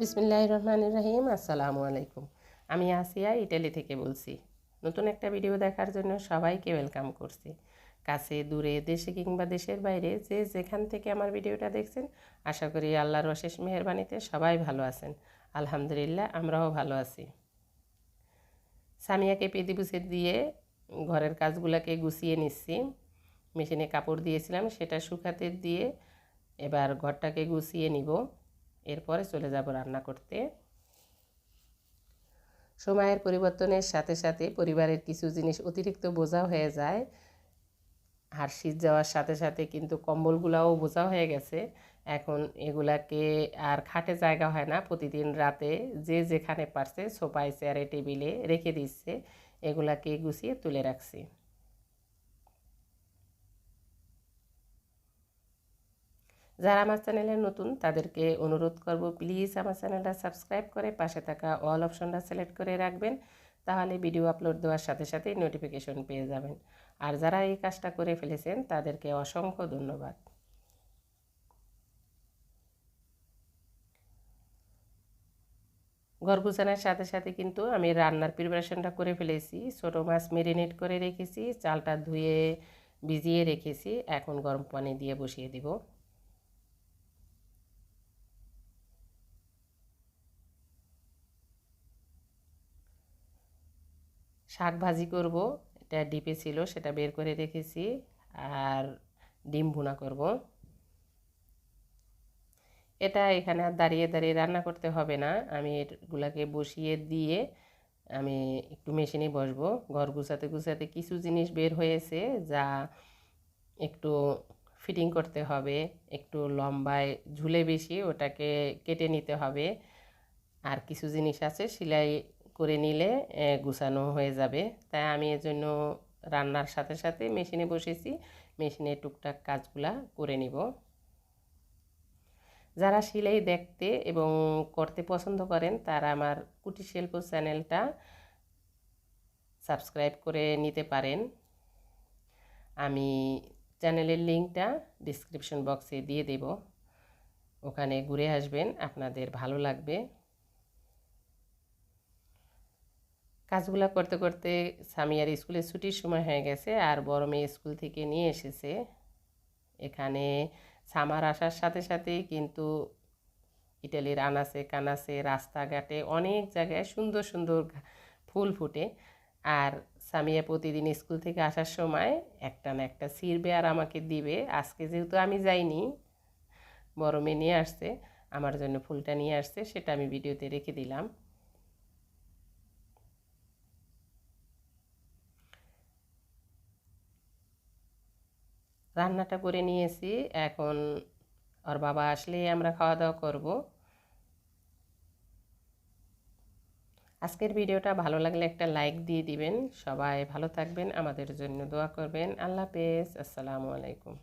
বিসমিল্লাহ রহমান রাহিম আসসালামু আলাইকুম আমি আসিয়া ইটালি থেকে বলছি, নতুন একটা ভিডিও দেখার জন্য সবাইকে ওয়েলকাম করছি। কাছে, দূরে, দেশে কিংবা দেশের বাইরে যে যেখান থেকে আমার ভিডিওটা দেখছেন, আশা করি আল্লাহর অশেষ মেহরবানিতে সবাই ভালো আছেন। আলহামদুলিল্লাহ, আমরাও ভালো আছি। সামিয়াকে পেদি বুসে দিয়ে ঘরের কাজগুলোকে গুছিয়ে নিচ্ছি। মেশিনে কাপড় দিয়েছিলাম, সেটা শুকাতে দিয়ে এবার ঘরটাকে গুছিয়ে নিব। এরপরে চলে যাব রান্না করতে। সময়ের পরিবর্তনের সাথে সাথে পরিবারের কিছু জিনিস অতিরিক্ত বোঝা হয়ে যায়। আর শীত যাওয়ার সাথে সাথে কিন্তু কম্বলগুলাও বোঝা হয়ে গেছে। এখন এগুলাকে আর খাটে জায়গা হয় না, প্রতিদিন রাতে যে যেখানে পারছে সোফায়, চেয়ারে, টেবিলে রেখে দিচ্ছে। এগুলাকে গুছিয়ে তুলে রাখছি। যারা আমার চ্যানেলে নতুন, তাদেরকে অনুরোধ করব প্লিজ আমার চ্যানেলটা সাবস্ক্রাইব করে পাশে থাকা অল অপশনটা সিলেক্ট করে রাখবেন, তাহলে ভিডিও আপলোড দেওয়ার সাথে সাথেই নোটিফিকেশন পেয়ে যাবেন। আর যারা এই কাজটা করে ফেলেছেন, তাদেরকে অসংখ্য ধন্যবাদ। ঘর গুছানোর সাথে সাথে কিন্তু আমি রান্নার প্রিপারেশনটা করে ফেলেছি, ছোটো মাছ মেরিনেট করে রেখেছি, চালটা ধুয়ে ভিজিয়ে রেখেছি, এখন গরম পানি দিয়ে বসিয়ে দিব। শাক ভাজি করব, এটা ডিপে ছিল, সেটা বের করে রেখেছি, আর ডিম ভুনা করব। এটা এখানে আর দাঁড়িয়ে দাঁড়িয়ে রান্না করতে হবে না, আমি এগুলাকে বসিয়ে দিয়ে আমি একটু মেশিনে বসবো। ঘর গুছাতে গুছাতে কিছু জিনিস বের হয়েছে যা একটু ফিটিং করতে হবে, একটু লম্বায় ঝুলে বেশি ওটাকে কেটে নিতে হবে। আর কিছু জিনিস আছে, সেলাই করে নিলে গুছানো হয়ে যাবে। তাই আমি এজন্য রান্নার সাথে সাথে মেশিনে বসেছি। মেশিনে টুকটাক কাজগুলা করে নিব। যারা সেলাই দেখতে এবং করতে পছন্দ করেন, তারা আমার কুটির শিল্প চ্যানেলটা সাবস্ক্রাইব করে নিতে পারেন। আমি চ্যানেলের লিঙ্কটা ডিসক্রিপশন বক্সে দিয়ে দেব। ওখানে ঘুরে আসবেন, আপনাদের ভালো লাগবে। কাজগুলো করতে করতে সামিয়ার স্কুলে ছুটির সময় হয়ে গেছে আর বড় মেয়ে স্কুল থেকে নিয়ে এসেছে। এখানে সামার আসার সাথে সাথেই কিন্তু ইটালির আনাসে কানাসে রাস্তাঘাটে অনেক জায়গায় সুন্দর সুন্দর ফুল ফুটে। আর সামিয়া প্রতিদিন স্কুল থেকে আসার সময় একটা না একটা ছিঁড়বে আর আমাকে দিবে। আজকে যেহেতু আমি যাইনি, বড় মেয়ে নিয়ে আসছে, আমার জন্য ফুলটা নিয়ে আসছে, সেটা আমি ভিডিওতে রেখে দিলাম। রান্নাটা করে নিয়েছি। এখন ওর বাবা আসলে আমরা খাওয়া দাওয়া করব। আজকের ভিডিওটা ভালো লাগলে একটা লাইক দিয়ে দিবেন। সবাই ভালো থাকবেন, আমাদের জন্য দোয়া করবেন। আল্লাহ হাফেজ, আসসালামু আলাইকুম।